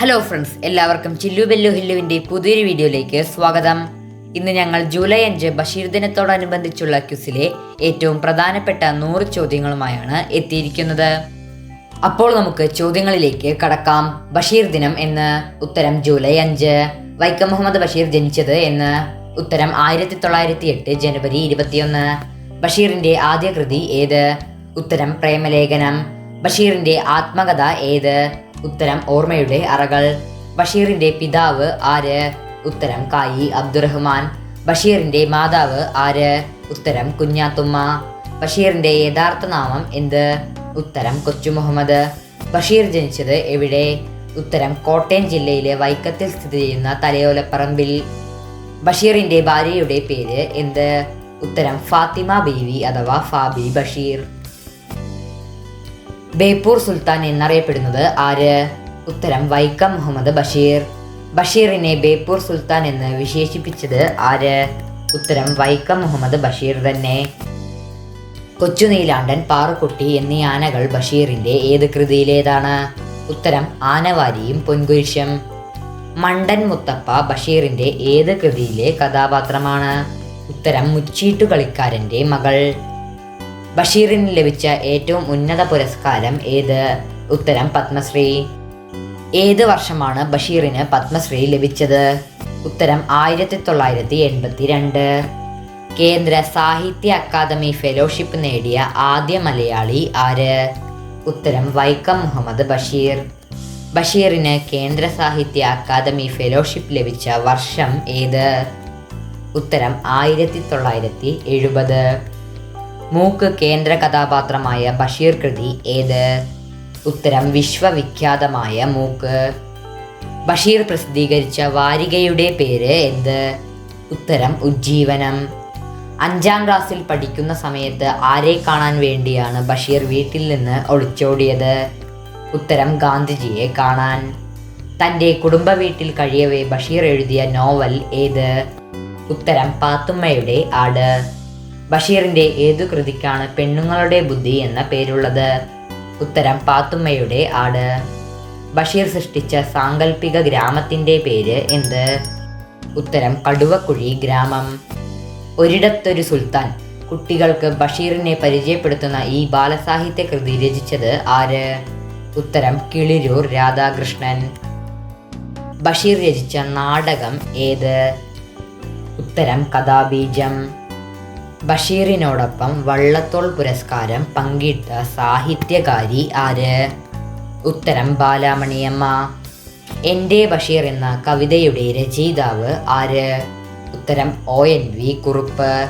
Hello friends എല്ലാവർക്കും ചില്ലു ബെല്ലു ഹില്ലുവിന്റെ പുതിയൊരു വീഡിയോയിലേക്ക് സ്വാഗതം. ഇന്ന് ഞങ്ങൾ ജൂലൈ അഞ്ച് ബഷീർ ദിനത്തോടനുബന്ധിച്ചുള്ള ക്യുസിലെ ഏറ്റവും പ്രധാനപ്പെട്ട നൂറ് ചോദ്യങ്ങളുമായാണ് എത്തിയിരിക്കുന്നത്. അപ്പോൾ നമുക്ക് ചോദ്യങ്ങളിലേക്ക് കടക്കാം. ബഷീർ ദിനം എന്ന് ഉത്തരം ജൂലൈ അഞ്ച്. വൈക്കം മുഹമ്മദ് ബഷീർ ജനിച്ചത് എന്ന് ഉത്തരം ആയിരത്തി തൊള്ളായിരത്തി എട്ട് ജനുവരി ഇരുപത്തിയൊന്ന്. ബഷീറിന്റെ ആദ്യ കൃതി ഏത്? ഉത്തരം പ്രേമലേഖനം. ബഷീറിന്റെ ആത്മകഥ ഏത്? ഉത്തരം ഓർമ്മയുടെ അറകൾ. ബഷീറിന്റെ പിതാവ് ആര്? ഉത്തരം കായി അബ്ദുറഹ്മാൻ. ബഷീറിന്റെ മാതാവ് ആര്? ഉത്തരം കുഞ്ഞാത്തുമ്മ. ബഷീറിന്റെ യഥാർത്ഥ നാമം എന്ത്? ഉത്തരം കൊച്ചു മുഹമ്മദ്. ബഷീർ ജനിച്ചത് എവിടെ? ഉത്തരം കോട്ടയം ജില്ലയിലെ വൈക്കത്തിൽ സ്ഥിതി ചെയ്യുന്ന തലയോലപ്പറമ്പിൽ. ബഷീറിന്റെ ഭാര്യയുടെ പേര് എന്ത്? ഉത്തരം ഫാത്തിമ ബീവി അഥവാ ഫാബി ബഷീർ. ബേപ്പൂർ സുൽത്താൻ എന്നറിയപ്പെടുന്നത് ആര്? ഉത്തരം വൈക്കം മുഹമ്മദ് ബഷീർ. ബഷീറിനെ ബേപ്പൂർ സുൽത്താൻ എന്ന് വിശേഷിപ്പിച്ചത് ആര്? ഉത്തരം വൈക്കം മുഹമ്മദ് ബഷീർ തന്നെ. കൊച്ചുനീലാണ്ടൻ പാറുക്കുട്ടി എന്നീ ആനകൾ ബഷീറിന്റെ ഏത് കൃതിയിലേതാണ്? ഉത്തരം ആനവാരിയും പൊൻകുരിശും. മണ്ടൻ മുത്തപ്പ ബഷീറിന്റെ ഏത് കൃതിയിലെ കഥാപാത്രമാണ്? ഉത്തരം മുച്ചീട്ടു കളിക്കാരന്റെ മകൾ. ബഷീറിന് ലഭിച്ച ഏറ്റവും ഉന്നത പുരസ്കാരം ഏത്? ഉത്തരം പത്മശ്രീ. ഏത് വർഷമാണ് ബഷീറിന് പത്മശ്രീ ലഭിച്ചത്? ഉത്തരം ആയിരത്തി തൊള്ളായിരത്തി എൺപത്തി രണ്ട് കേന്ദ്ര സാഹിത്യ അക്കാദമി ഫെലോഷിപ്പ് നേടിയ ആദ്യ മലയാളി ആര്? ഉത്തരം വൈക്കം മുഹമ്മദ് ബഷീർ. ബഷീറിന് കേന്ദ്ര സാഹിത്യ അക്കാദമി ഫെലോഷിപ്പ് ലഭിച്ച വർഷം ഏത്? ഉത്തരം ആയിരത്തി തൊള്ളായിരത്തി എഴുപത് മൂക്ക് കേന്ദ്ര കഥാപാത്രമായ ബഷീർ കൃതി ഏത്? ഉത്തരം വിശ്വവിഖ്യാതമായ മൂക്ക്. ബഷീർ പ്രസിദ്ധീകരിച്ച വാരികയുടെ പേര് എന്ത്? ഉത്തരം ഉജ്ജീവനം. അഞ്ചാം ക്ലാസ്സിൽ പഠിക്കുന്ന സമയത്ത് ആരെ കാണാൻ വേണ്ടിയാണ് ബഷീർ വീട്ടിൽ നിന്ന് ഒളിച്ചോടിയത്? ഉത്തരം ഗാന്ധിജിയെ കാണാൻ. തന്റെ കുടുംബ വീട്ടിൽ കഴിയവേ ബഷീർ എഴുതിയ നോവൽ ഏത്? ഉത്തരം പാത്തുമ്മയുടെ ആട്. ബഷീറിന്റെ ഏതു കൃതിക്കാണ് പെണ്ണുങ്ങളുടെ ബുദ്ധി എന്ന പേരുള്ളത്? ഉത്തരം പാത്തുമ്മയുടെ ആട്. ബഷീർ സൃഷ്ടിച്ച സാങ്കല്പിക ഗ്രാമത്തിന്റെ പേര് എന്ത്? ഉത്തരം കടുവക്കുഴി ഗ്രാമം. ഒരിടത്തൊരു സുൽത്താൻ കുട്ടികൾക്ക് ബഷീറിനെ പരിചയപ്പെടുത്തുന്ന ഈ ബാലസാഹിത്യ കൃതി രചിച്ചത് ആര്? ഉത്തരം കിളിരൂർ രാധാകൃഷ്ണൻ. ബഷീർ രചിച്ച നാടകം ഏത്? ഉത്തരം കഥാബീജം. ബഷീറിനോടൊപ്പം വള്ളത്തോൾ പുരസ്കാരം പങ്കിട്ട സാഹിത്യകാരി ആര്? ഉത്തരം ബാലാമണിയമ്മ. എന്റെ ബഷീർ എന്ന കവിതയുടെ രചയിതാവ് ആര്? ഉത്തരം O N V Kurup.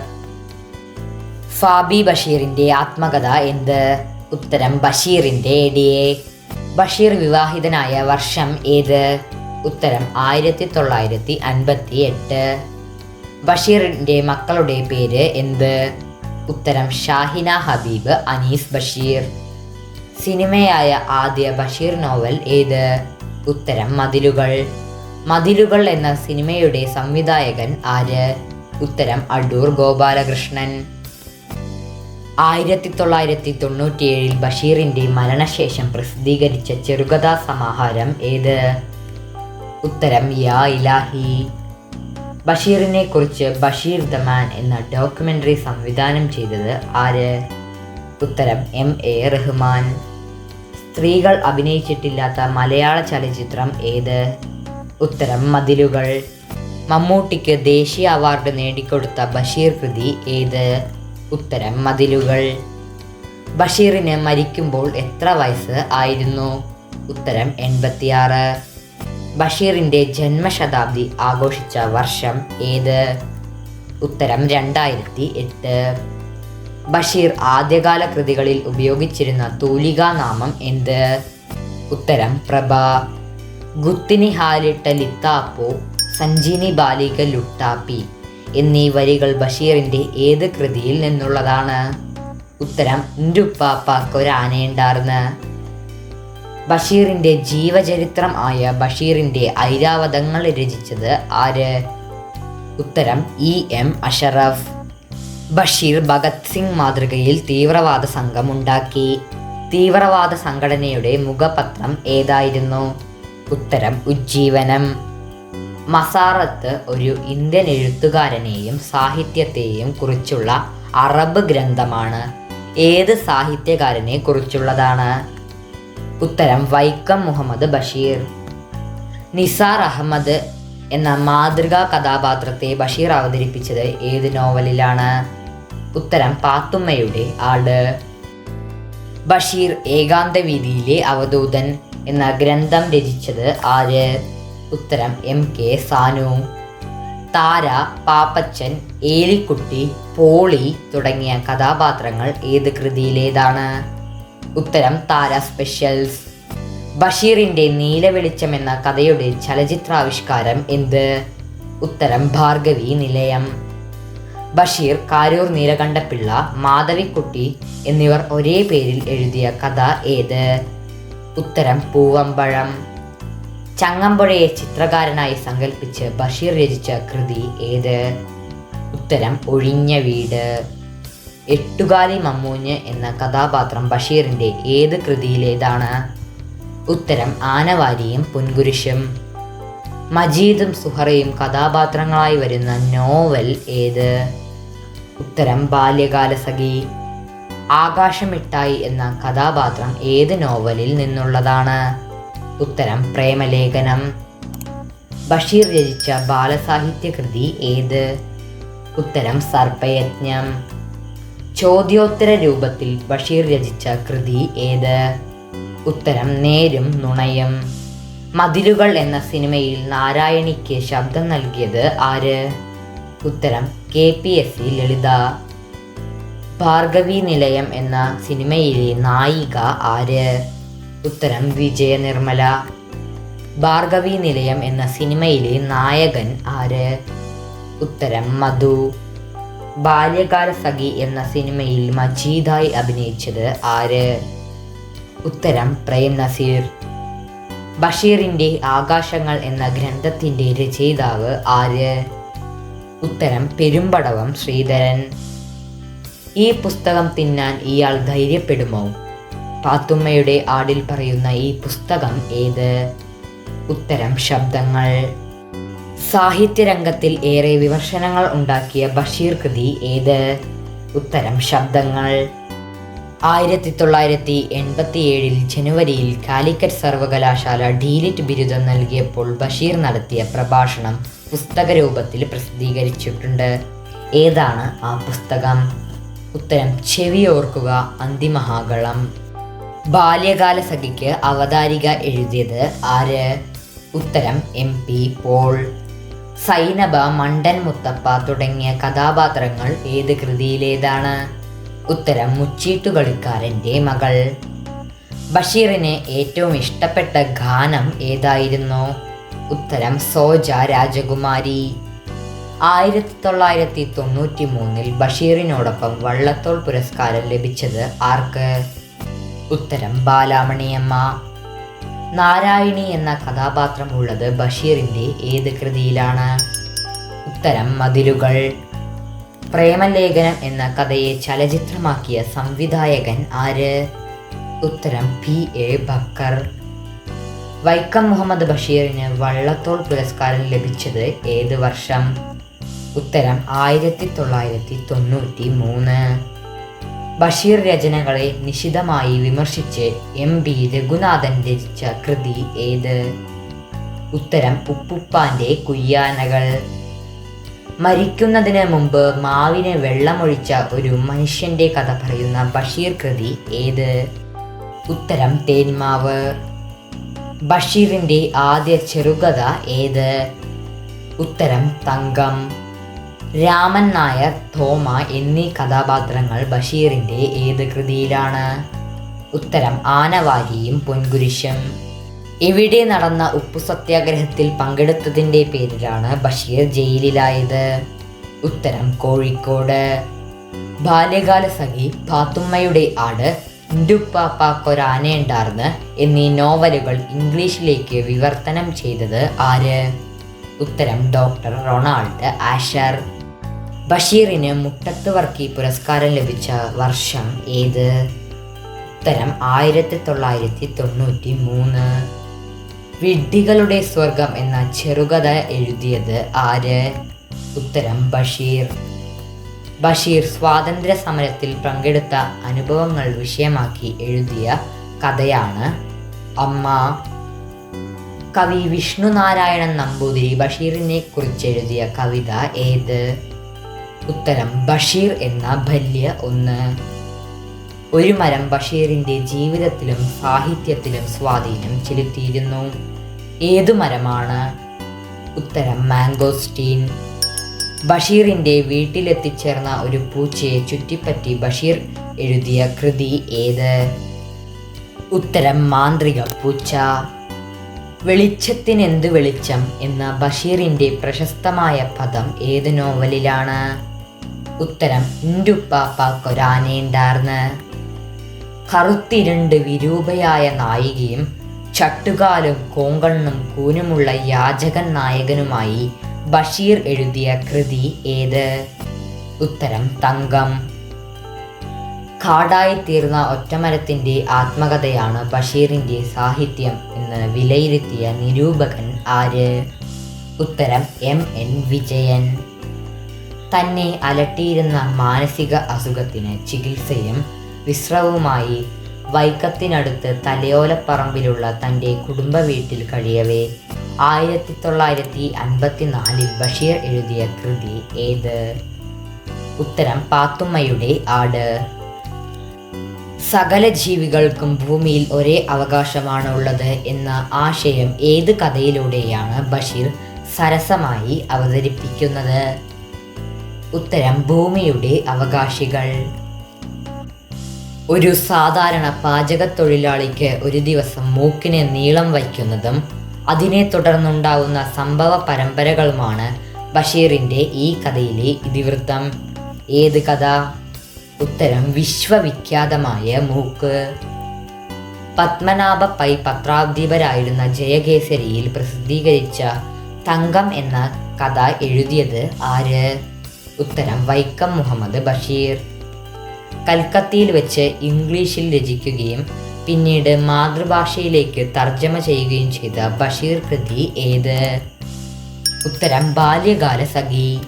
Fabi ബഷീറിന്റെ ആത്മകഥ എന്ത്? ഉത്തരം ബഷീറിന്റെ എടിയെ. ബഷീർ വിവാഹിതനായ വർഷം ഏത്? ഉത്തരം ആയിരത്തി തൊള്ളായിരത്തി അൻപത്തി എട്ട് ബഷീറിന്റെ മക്കളുടെ പേര് എന്ത്? ഉത്തരം ഷാഹിന ഹബീബ് അനീസ് ബഷീർ. സിനിമയായ ആദ്യ ബഷീർ നോവൽ ഏത്? ഉത്തരം മതിലുകൾ. മതിലുകൾ എന്ന സിനിമയുടെ സംവിധായകൻ ആര്? ഉത്തരം അടൂർ ഗോപാലകൃഷ്ണൻ. ആയിരത്തി തൊള്ളായിരത്തി തൊണ്ണൂറ്റിയേഴിൽ ബഷീറിന്റെ മരണശേഷം പ്രസിദ്ധീകരിച്ച ചെറുകഥാ സമാഹാരം ഏത്? ഉത്തരം യാ ഇലാഹി. ബഷീറിനെ കുറിച്ച് ബഷീർ ദ മാൻ എന്ന ഡോക്യുമെന്ററി സംവിധാനം ചെയ്തത് ആര്? ഉത്തരം എം എ റഹ്മാൻ. സ്ത്രീകൾ അഭിനയിച്ചിട്ടില്ലാത്ത മലയാള ചലച്ചിത്രം ഏത്? ഉത്തരം മതിലുകൾ. മമ്മൂട്ടിക്ക് ദേശീയ അവാർഡ് നേടിക്കൊടുത്ത ബഷീർ കൃതി ഏത്? ഉത്തരം മതിലുകൾ. ബഷീറിന് മരിക്കുമ്പോൾ എത്ര വയസ്സ് ആയിരുന്നു? ഉത്തരം എൺപത്തിയാറ്. ബഷീറിന്റെ ജന്മശതാബ്ദി ആഘോഷിച്ച വർഷം ഏത്? ഉത്തരം രണ്ടായിരത്തി എട്ട്. ബഷീർ ആദ്യകാല കൃതികളിൽ ഉപയോഗിച്ചിരുന്ന തൂലികാ നാമം എന്ത്? ഉത്തരം പ്രഭ. ഗുത്തിനി ഹാലിട്ട ലിത്താപ്പോ സഞ്ജിനി ബാലിക ലുട്ടാപ്പി എന്നീ വരികൾ ബഷീറിന്റെ ഏത് കൃതിയിൽ നിന്നുള്ളതാണ്? ഉത്തരം ഉപ്പാക്കൊരാനയുണ്ടാർന്ന് ബഷീറിന്റെ ജീവചരിത്രം ആയ ബഷീറിന്റെ ഐരാവതങ്ങൾ രചിച്ചത് ആര്? ഉത്തരം ഇ. എം. അഷറഫ്. ബഷീർ ഭഗത് സിംഗ് മാതൃകയിൽ തീവ്രവാദ സംഘം ഉണ്ടാക്കി. തീവ്രവാദ സംഘടനയുടെ മുഖപത്രം ഏതായിരുന്നു? ഉത്തരം ഉജ്ജീവനം. മസാറത്ത് ഒരു ഇന്ത്യൻ എഴുത്തുകാരനെയും സാഹിത്യത്തെയും കുറിച്ചുള്ള അറബ് ഗ്രന്ഥമാണ്. ഏത് സാഹിത്യകാരനെ കുറിച്ചുള്ളതാണ്? ഉത്തരം വൈക്കം മുഹമ്മദ് ബഷീർ. നിസാർ അഹമ്മദ് എന്ന മാതൃകാ കഥാപാത്രത്തെ ബഷീർ അവതരിപ്പിച്ചത് ഏത് നോവലിലാണ്? ഉത്തരം പാത്തുമ്മയുടെ ആട് ബഷീർ ഏകാന്ത വീതിയിലെ അവധൂതൻ എന്ന ഗ്രന്ഥം രചിച്ചത് ആര്? ഉത്തരം എം കെ സാനു. താര പാപ്പച്ചൻ ഏലിക്കുട്ടി പോളി തുടങ്ങിയ കഥാപാത്രങ്ങൾ ഏത് കൃതിയിലേതാണ്? ഉത്തരം താര സ്പെഷ്യൽസ് ബഷീറിന്റെ നീലവെളിച്ചം എന്ന കഥയുടെ ചലച്ചിത്രാവിഷ്കാരം എന്ത്? ഉത്തരം ഭാർഗവി നിലയം. ബഷീർ കാരൂർ നീലകണ്ഠപിള്ള മാധവിക്കുട്ടി എന്നിവർ ഒരേ പേരിൽ എഴുതിയ കഥ ഏത്? ഉത്തരം പൂവമ്പഴം. ചങ്ങമ്പുഴയെ ചിത്രകാരനായി സങ്കല്പിച്ച് ബഷീർ രചിച്ച കൃതി ഏത്? ഉത്തരം ഒഴിഞ്ഞ വീട്. എട്ടുകാലി മമ്മൂഞ്ഞ് എന്ന കഥാപാത്രം ബഷീറിന്റെ ഏത് കൃതിയിലേതാണ്? ഉത്തരം ആനവാരിയും പൊൻകുരിശും. മജീദും സുഹറയും കഥാപാത്രങ്ങളായി വരുന്ന നോവൽ ഏത്? ഉത്തരം ബാല്യകാലസഖി ആകാശമിട്ടായി എന്ന കഥാപാത്രം ഏത് നോവലിൽ നിന്നുള്ളതാണ്? ഉത്തരം പ്രേമലേഖനം. ബഷീർ രചിച്ച ബാലസാഹിത്യ കൃതി ഏത്? ഉത്തരം സർപ്പയജ്ഞം. ചോദ്യോത്തര രൂപത്തിൽ ബഷീർ രചിച്ച കൃതി ഏത്? ഉത്തരം നേരും നുണയും. മതിലുകൾ എന്ന സിനിമയിൽ നാരായണിക്ക് ശബ്ദം നൽകിയത് ആര്? ഉത്തരം K P S C Lalitha. Bhargavi Nilayam എന്ന സിനിമയിലെ നായിക ആര്? ഉത്തരം വിജയ നിർമ്മല ഭാർഗവി നിലയം എന്ന സിനിമയിലെ നായകൻ ആര്? ഉത്തരം മധു. ബാല്യകാല സഖി എന്ന സിനിമയിൽ മജീദായി അഭിനയിച്ചത് ആര്? ഉത്തരം പ്രേം നസീർ. ബഷീറിന്റെ ആകാശങ്ങൾ എന്ന ഗ്രന്ഥത്തിന്റെ രചയിതാവ് ആര്? ഉത്തരം പെരുമ്പടവം ശ്രീധരൻ. ഈ പുസ്തകം തിന്നാൻ ഇയാൾ ധൈര്യപ്പെടുമോ? പാത്തുമ്മയുടെ ആടിൽ പറയുന്ന ഈ പുസ്തകം ഏത്? ഉത്തരം ശബ്ദങ്ങൾ. സാഹിത്യരംഗത്തിൽ ഏറെ വിമർശനങ്ങൾ ഉണ്ടാക്കിയ ബഷീർ കൃതി ഏത്? ഉത്തരം ശബ്ദങ്ങൾ. ആയിരത്തി തൊള്ളായിരത്തി എൺപത്തി ഏഴിൽ ജനുവരിയിൽ കാലിക്കറ്റ് സർവകലാശാല ഡീലിറ്റ് ബിരുദം നൽകിയപ്പോൾ ബഷീർ നടത്തിയ പ്രഭാഷണം പുസ്തക രൂപത്തിൽ പ്രസിദ്ധീകരിച്ചിട്ടുണ്ട്. ഏതാണ് ആ പുസ്തകം? ഉത്തരം ചെവിയോർക്കുക അന്തിമഹാകളം. ബാല്യകാല സഖിക്ക് അവതാരിക എഴുതിയത് ആര്? ഉത്തരം എം പി പോൾ. സൈനബ മണ്ടൻ മുത്തപ്പ തുടങ്ങിയ കഥാപാത്രങ്ങൾ ഏത് കൃതിയിലേതാണ്? ഉത്തരം മുച്ചീട്ടുകളിക്കാരന്റെ മകൾ. ബഷീറിന് ഏറ്റവും ഇഷ്ടപ്പെട്ട ഗാനം ഏതായിരുന്നു? ഉത്തരം സോജ രാജകുമാരി. ആയിരത്തി തൊള്ളായിരത്തി തൊണ്ണൂറ്റി മൂന്നിൽ ബഷീറിനോടൊപ്പം വള്ളത്തോൾ പുരസ്കാരം ലഭിച്ചത് ആർക്ക്? ഉത്തരം ബാലാമണിയമ്മ. നാരായണി എന്ന കഥാപാത്രം ഉള്ളത് ബഷീറിന്റെ ഏത് കൃതിയിലാണ്? ഉത്തരം മതിലുകൾ. പ്രേമലേഖനം എന്ന കഥയെ ചലച്ചിത്രമാക്കിയ സംവിധായകൻ ആര്? ഉത്തരം പി. എ. ബക്കർ. വൈക്കം മുഹമ്മദ് ബഷീറിന് വള്ളത്തോൾ പുരസ്കാരം ലഭിച്ചത് ഏത് വർഷം? ഉത്തരം ആയിരത്തി തൊള്ളായിരത്തി തൊണ്ണൂറ്റി മൂന്ന്. ബഷീർ രചനകളെ നിശിതമായി വിമർശിച്ച് എം ബി രഘുനാഥൻ രചിച്ച കൃതി ഏത്? ഉത്തരം ഉപ്പുപ്പാന്റെ കുയ്യാനകൾ. മരിക്കുന്നതിന് മുമ്പ് മാവിന് വെള്ളമൊഴിച്ച ഒരു മനുഷ്യന്റെ കഥ പറയുന്ന ബഷീർ കൃതി ഏത്? ഉത്തരം തേന്മാവ് ബഷീറിന്റെ ആദ്യ ചെറുകഥ ഏത്? ഉത്തരം തങ്കം. രാമൻ നായർ തോമ എന്നീ കഥാപാത്രങ്ങൾ ബഷീറിന്റെ ഏത് കൃതിയിലാണ്? ഉത്തരം ആനവാരിയും പൊൻകുരിശും. എവിടെ നടന്ന ഉപ്പു സത്യാഗ്രഹത്തിൽ പങ്കെടുത്തതിന്റെ പേരിലാണ് ബഷീർ ജയിലിലായത്? ഉത്തരം കോഴിക്കോട്. ബാല്യകാല സഖി പാത്തുമ്മയുടെ ആട് ഇൻഡുപ്പാപ്പാക്കൊരാനയുണ്ടാർന്ന് എന്നീ നോവലുകൾ ഇംഗ്ലീഷിലേക്ക് വിവർത്തനം ചെയ്തത് ആര്? ഉത്തരം ഡോക്ടർ റൊണാൾഡ് ആഷർ. ബഷീറിന് മുട്ടത്ത് വർക്കി പുരസ്കാരം ലഭിച്ച വർഷം ഏത്? ഉത്തരം ആയിരത്തി തൊള്ളായിരത്തി തൊണ്ണൂറ്റി മൂന്ന് വിഡ്ഢികളുടെ സ്വർഗം എന്ന ചെറുകഥ എഴുതിയത് ആര്? ഉത്തരം ബഷീർ. ബഷീർ സ്വാതന്ത്ര്യ സമരത്തിൽ പങ്കെടുത്ത അനുഭവങ്ങൾ വിഷയമാക്കി എഴുതിയ കഥയാണ് അമ്മ. കവി വിഷ്ണുനാരായണൻ നമ്പൂതിരി ബഷീറിനെ കുറിച്ച് എഴുതിയ കവിത ഏത്? ഉത്തരം ബഷീർ എന്ന ഭല്യ ഒന്ന്. ഒരു മരം ബഷീറിന്റെ ജീവിതത്തിലും സാഹിത്യത്തിലും സ്വാധീനം ചെലുത്തിയിരുന്നു. ഏതു മരമാണ്? ഉത്തരം മാംഗോസ്റ്റീൻ ബഷീറിന്റെ വീട്ടിലെത്തിച്ചേർന്ന ഒരു പൂച്ചയെ ചുറ്റിപ്പറ്റി ബഷീർ എഴുതിയ കൃതി ഏത്? ഉത്തരം മാന്ത്രിക പൂച്ച. വെളിച്ചത്തിനെന്ത് വെളിച്ചം എന്ന ബഷീറിന്റെ പ്രശസ്തമായ പദം ഏത് നോവലിലാണ്? ഉത്തരം ഇൻഡുപ്പാപ്പാക്കൊരാനേണ്ടാർന്ന് കറുത്തിരുണ്ട് വിരൂപയായ നായികയും ചട്ടുകാലും കോങ്കണ്ണും കൂനുമുള്ള യാചകൻ നായകനുമായി ബഷീർ എഴുതിയ കൃതി ഏത്? ഉത്തരം തങ്കം. കാടായിത്തീർന്ന ഒറ്റമരത്തിന്റെ ആത്മകഥയാണ് ബഷീറിന്റെ സാഹിത്യം എന്ന് വിലയിരുത്തിയ നിരൂപകൻ ആര്? ഉത്തരം എം. എൻ. വിജയൻ. തന്നെ അലട്ടിയിരുന്ന മാനസിക അസുഖത്തിന് ചികിത്സയും വിശ്രവുമായി വൈക്കത്തിനടുത്ത് തലയോലപ്പറമ്പിലുള്ള തന്റെ കുടുംബ വീട്ടിൽ കഴിയവേ. ആയിരത്തി തൊള്ളായിരത്തി അൻപത്തിനാലിൽ ബഷീർ എഴുതിയ കൃതി ഏത്? ഉത്തരം പാത്തുമ്മയുടെ ആട്. സകല ജീവികൾക്കും ഭൂമിയിൽ ഒരേ അവകാശമാണ് ഉള്ളത് എന്ന ആശയം ഏത് കഥയിലൂടെയാണ് ബഷീർ സരസമായി അവതരിപ്പിക്കുന്നത്? ഉത്തരം ഭൂമിയുടെ അവകാശികൾ. ഒരു സാധാരണ പാചക തൊഴിലാളിക്ക് ഒരു ദിവസം മൂക്കിനെ നീളം വയ്ക്കുന്നതും അതിനെ തുടർന്നുണ്ടാവുന്ന സംഭവ പരമ്പരകളുമാണ് ബഷീറിന്റെ ഈ കഥയിലെ ഇതിവൃത്തം. ഏത് കഥ? ഉത്തരം വിശ്വവിഖ്യാതമായ മൂക്ക്. പത്മനാഭ പൈ പത്രാധിപരായിരുന്ന ജയകേസരിയിൽ പ്രസിദ്ധീകരിച്ച തങ്കം എന്ന കഥ എഴുതിയത് ആര്? ഉത്തരം വൈക്കം മുഹമ്മദ് ബഷീർ. കൽക്കത്തയിൽ വെച്ച് ഇംഗ്ലീഷിൽ രചിക്കുകയും പിന്നീട് മാതൃഭാഷയിലേക്ക് തർജമ ചെയ്യുകയും ചെയ്ത ബഷീർ കൃതി ഏത്? ഉത്തരം ബാല്യകാല സഖി.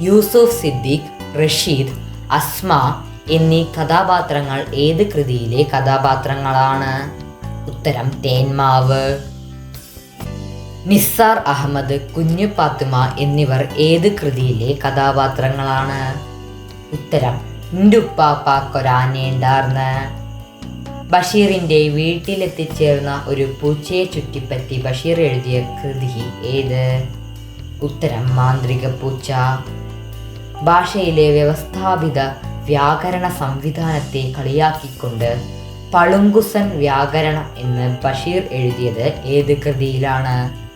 യൂസുഫ് സിദ്ദീഖ് റഷീദ് അസ്മ എന്നീ കഥാപാത്രങ്ങൾ ഏത് കൃതിയിലെ കഥാപാത്രങ്ങളാണ്? ഉത്തരം തേന്മാവ്. നിസ്സാർ അഹമ്മദ് കുഞ്ഞു പാത്തുമ എന്നിവർ ഏത് കൃതിയിലെ കഥാപാത്രങ്ങളാണ്? ഉത്തരം കൊരാനേണ്ടാർന്ന്. ബഷീറിന്റെ വീട്ടിലെത്തിച്ചേർന്ന ഒരു പൂച്ചയെ ചുറ്റിപ്പറ്റി ബഷീർ എഴുതിയ കൃതി ഏത്? ഉത്തരം മാന്ത്രിക പൂച്ച. ഭാഷയിലെ വ്യവസ്ഥാപിത വ്യാകരണ സംവിധാനത്തെ കളിയാക്കിക്കൊണ്ട് പളുങ്കുസൻ വ്യാകരണം എന്ന് ബഷീർ എഴുതിയത് ഏത് കൃതിയിലാണ്?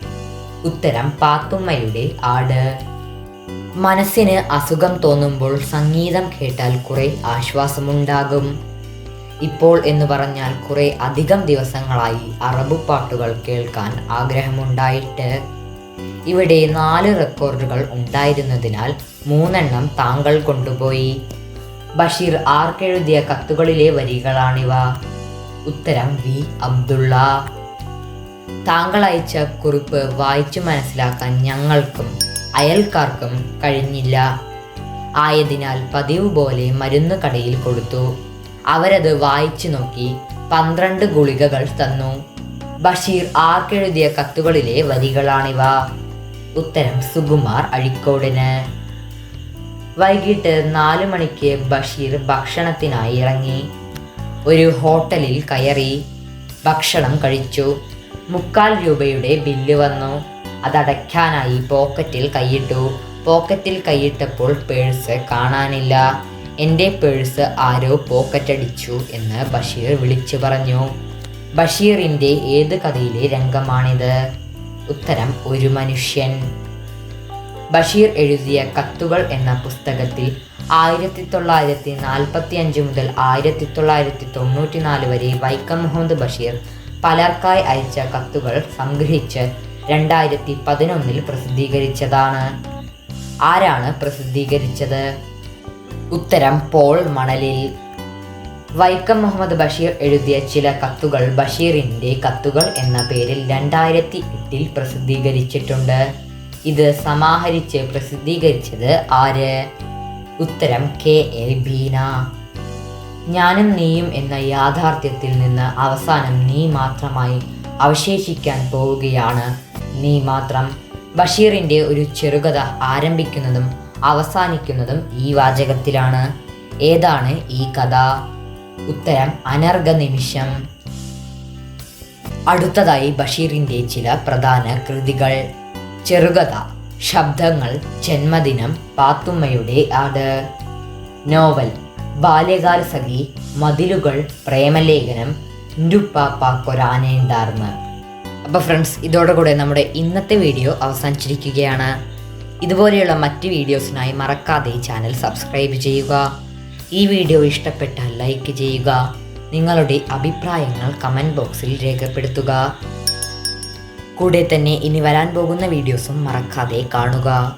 ഉത്തരം പാത്തുമ്മയുടെ ആട്. മനസ്സിന് അസുഖം തോന്നുമ്പോൾ സംഗീതം കേട്ടാൽ കുറെ ആശ്വാസമുണ്ടാകും. ഇപ്പോൾ എന്ന് പറഞ്ഞാൽ കുറെ അധികം ദിവസങ്ങളായി അറബ് പാട്ടുകൾ കേൾക്കാൻ ആഗ്രഹമുണ്ടായിട്ട്. ഇവിടെ നാല് റെക്കോർഡുകൾ ഉണ്ടായിരുന്നതിനാൽ മൂന്നെണ്ണം താങ്കൾ കൊണ്ടുപോയി. ബഷീർ ആർക്കെഴുതിയ കത്തുകളിലെ വരികളാണിവ. ഉത്തരം വി അബ്ദുള്ള. താങ്കൾ അയച്ച കുറിപ്പ് വായിച്ചു മനസ്സിലാക്കാൻ ഞങ്ങൾക്കും അയൽക്കാർക്കും കഴിഞ്ഞില്ല. ആയതിനാൽ പതിവ് പോലെ മരുന്ന് കടയിൽ കൊടുത്തു. അവരത് വായിച്ചു നോക്കി പന്ത്രണ്ട് ഗുളികകൾ തന്നു. ബഷീർ ആർക്കെഴുതിയ കത്തുകളിലെ വരികളാണിവ. ഉത്തരം സുകുമാർ അഴിക്കോടിന്. വൈകിട്ട് നാലു മണിക്ക് ബഷീർ ഭക്ഷണത്തിനായി ഇറങ്ങി. ഒരു ഹോട്ടലിൽ കയറി ഭക്ഷണം കഴിച്ചു. മുക്കാൽ രൂപയുടെ ബില്ല് വന്നു. അതടയ്ക്കാനായി പോക്കറ്റിൽ കൈയിട്ടു. പോക്കറ്റിൽ കൈയിട്ടപ്പോൾ പേഴ്സ് കാണാനില്ല. എന്റെ പേഴ്സ് ആരോ പോക്കറ്റടിച്ചു എന്ന് ബഷീർ വിളിച്ചു പറഞ്ഞു. ബഷീറിന്റെ ഏത് കഥയിലെ രംഗമാണിത്? ഉത്തരം ഒരു മനുഷ്യൻ. ബഷീർ എഴുതിയ കത്തുകൾ എന്ന പുസ്തകത്തിൽ ആയിരത്തി തൊള്ളായിരത്തി നാൽപ്പത്തി അഞ്ച് മുതൽ ആയിരത്തി തൊള്ളായിരത്തി തൊണ്ണൂറ്റി നാല് വരെ വൈക്കം മുഹമ്മദ് ബഷീർ പലർക്കായി അയച്ച കത്തുകൾ സംഗ്രഹിച്ച് രണ്ടായിരത്തി പതിനൊന്നിൽ പ്രസിദ്ധീകരിച്ചതാണ്. ആരാണ് പ്രസിദ്ധീകരിച്ചത്? ഉത്തരം പോൾ മണലിൽ. വൈക്കം മുഹമ്മദ് ബഷീർ എഴുതിയ ചില കത്തുകൾ ബഷീറിന്റെ കത്തുകൾ എന്ന പേരിൽ രണ്ടായിരത്തി എട്ടിൽ പ്രസിദ്ധീകരിച്ചിട്ടുണ്ട്. ഇത് സമാഹരിച്ച് പ്രസിദ്ധീകരിച്ചത് ആര്? ഉത്തരം കെ. എൽ. ബീന. ഞാനും നീയും എന്ന യാഥാർത്ഥ്യത്തിൽ നിന്ന് അവസാനം നീ മാത്രമായി അവശേഷിക്കാൻ പോവുകയാണ്. നീ മാത്രം ബഷീറിന്റെ ഒരു ചെറുകഥ ആരംഭിക്കുന്നതും അവസാനിക്കുന്നതും ഈ വാചകത്തിലാണ്. ഏതാണ് ഈ കഥ? ഉത്തരം അനർഘ നിമിഷം. അടുത്തതായി ബഷീറിന്റെ ചില പ്രധാന കൃതികൾ. ചെറുകഥ ശബ്ദങ്ങൾ ജന്മദിനം പാത്തുമ്മയുടെ ആട്. നോവൽ ബാല്യകാല സഖി മതിലുകൾ പ്രേമലേഖനം ുപ്പാക്കൊരാനയുണ്ടാർന്ന് അപ്പോൾ ഫ്രണ്ട്സ് ഇതോടെ ഇതോടുകൂടെ നമ്മുടെ ഇന്നത്തെ വീഡിയോ അവസാനിച്ചിരിക്കുകയാണ്. ഇതുപോലെയുള്ള മറ്റ് വീഡിയോസിനായി മറക്കാതെ ഈ ചാനൽ സബ്സ്ക്രൈബ് ചെയ്യുക. ഈ വീഡിയോ ഇഷ്ടപ്പെട്ടാൽ ലൈക്ക് ചെയ്യുക. നിങ്ങളുടെ അഭിപ്രായങ്ങൾ കമന്റ് ബോക്സിൽ രേഖപ്പെടുത്തുക. കൂടെ തന്നെ ഇനി വരാൻ പോകുന്ന വീഡിയോസും മറക്കാതെ കാണുക.